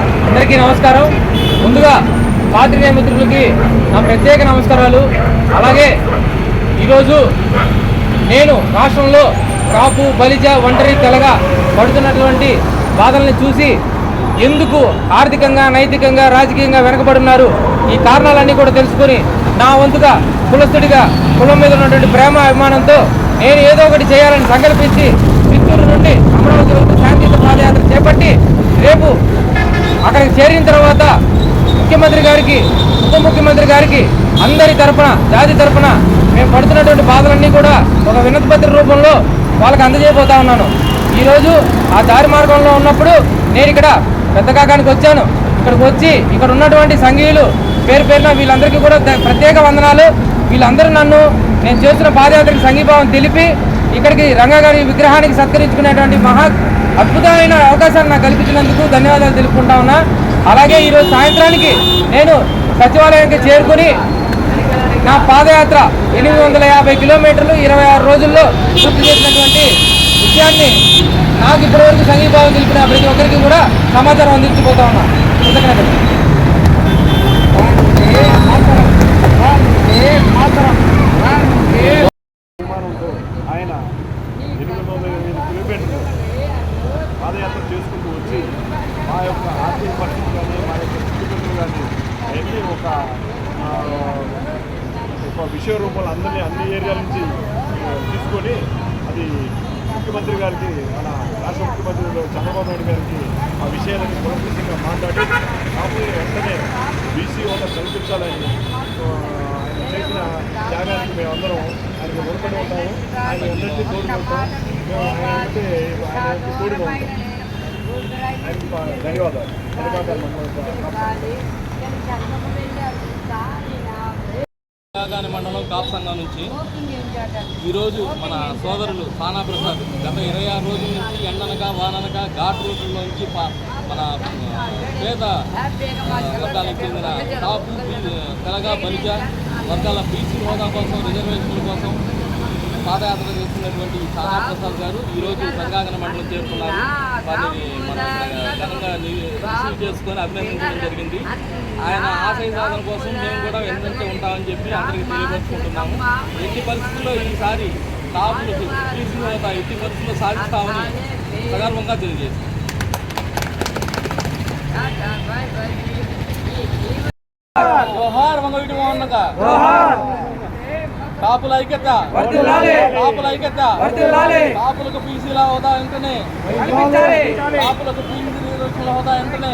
అందరికీ నమస్కారం. ముందుగా పాత్రికేయ మిత్రులకి నా ప్రత్యేక నమస్కారాలు. అలాగే ఈరోజు నేను రాష్ట్రంలో కాపు బలిజ ఒంటరి తెలగా పడుతున్నటువంటి బాధల్ని చూసి ఎందుకు ఆర్థికంగా నైతికంగా రాజకీయంగా వెనకబడున్నారు? ఈ కారణాలన్నీ కూడా తెలుసుకొని నా వంతుగా కులస్తుడిగా కులం మీద ఉన్నటువంటి ప్రేమ అభిమానంతో నేను ఏదో ఒకటి చేయాలని సంకల్పించి చిత్తూరు నుండి అమరావతి వరకు శాంతియుత పాదయాత్ర అక్కడికి చేరిన తర్వాత ముఖ్యమంత్రి గారికి ఉప ముఖ్యమంత్రి గారికి అందరి తరఫున జాతి తరఫున మేము పడుతున్నటువంటి బాధలన్నీ కూడా ఒక వినతిపత్ర రూపంలో వాళ్ళకి అందజేయబోతా ఉన్నాను. ఈరోజు ఆ దారి మార్గంలో ఉన్నప్పుడు నేను ఇక్కడ పెద్ద కాకానికి వచ్చాను. ఇక్కడికి వచ్చి ఇక్కడ ఉన్నటువంటి సంఘీయులు పేరు పేరున వీళ్ళందరికీ కూడా ప్రత్యేక వందనాలు. వీళ్ళందరూ నన్ను నేను చేస్తున్న పాదయాత్రకు సంఘీభావం తెలిపి ఇక్కడికి రంగగారి విగ్రహానికి సత్కరించుకునేటువంటి మహా అద్భుతమైన అవకాశాన్ని నాకు కల్పించినందుకు ధన్యవాదాలు తెలుపుకుంటా ఉన్నా. అలాగే ఈరోజు సాయంత్రానికి నేను సచివాలయానికి చేరుకుని నా పాదయాత్ర ఎనిమిది వందల యాభై కిలోమీటర్లు ఇరవై ఆరు రోజుల్లో పూర్తి చేసినటువంటి విషయాన్ని నాకు ఇప్పటివరకు సంఘీభావం తెలిపిన ప్రతి ఒక్కరికి కూడా సమాచారం అందించిపోతా ఉన్నా. కృతజ్ఞతలు విమానంతో ఆయన ఎనిమిది వందల ఎనిమిది కిలోమీటర్లు పాదయాత్ర చేసుకుంటూ వచ్చి మా యొక్క ఆర్థిక పరిస్థితి కానీ మా యొక్క స్థితిగతులు కానీ అవన్నీ ఒక ఒక విషయ రూపంలో అందరినీ అన్ని ఏరియాల నుంచి తీసుకొని అది ముఖ్యమంత్రి గారికి మన రాష్ట్ర ముఖ్యమంత్రి చంద్రబాబు నాయుడు గారికి ఆ విషయాలను పునఃప్రసంగా మాట్లాడి కాకపోతే వెంటనే బీసీ హోదా కల్పించాలని చేసిన త్యాగానికి మేమందరం ఆయనకు రుణపడి ఉంటాము. ఆయన అందరికీ తోడుకుంటాం మేము ఆయన అంటే ఆయన తోడుగా ఉంటాం ఆయనకు ధన్యవాదాలు. ధన్యవాదాలు మండలం కాపు సంఘం నుంచి ఈరోజు మన సోదరులు సానా ప్రసాద్ గత ఇరవై ఆరు రోజుల నుంచి ఎండనక వాననక ఘాట్ రూట్ల నుంచి మన పేద వర్గాలకు చెందిన కాపు బీ- తెలగ బలిజ వర్గాల బీసీ హోదా కోసం రిజర్వేషన్ల కోసం పాదయాత్ర చేస్తున్నటువంటి సానా ప్రసాద్ గారు ఈరోజు సంగాగన మండలం చేరుకున్నారు. వారిని మన ఘనంగా రిసీవ్ చేసుకొని అభినందించడం జరిగింది. ఆయన ఆశయ సాధన కోసం మేము కూడా వెనుకంటే ఉంటామని చెప్పి అందరికీ తెలియపరుచుకుంటున్నాము. ఎట్టి పరిస్థితుల్లో ఈసారి కాపులు బీసీ హోదా ఎట్టి పరిస్థితుల్లో సాధిస్తామని సగర్వంగా తెలియజేస్తాం మోహన్ కాపుల ఐక్యత. కాపుల ఐక్యత. కాపులకు బీసీల హోదా వెంటనే. కాపులకు బీసీ రిజర్వేషన్ల హోదా వెంటనే.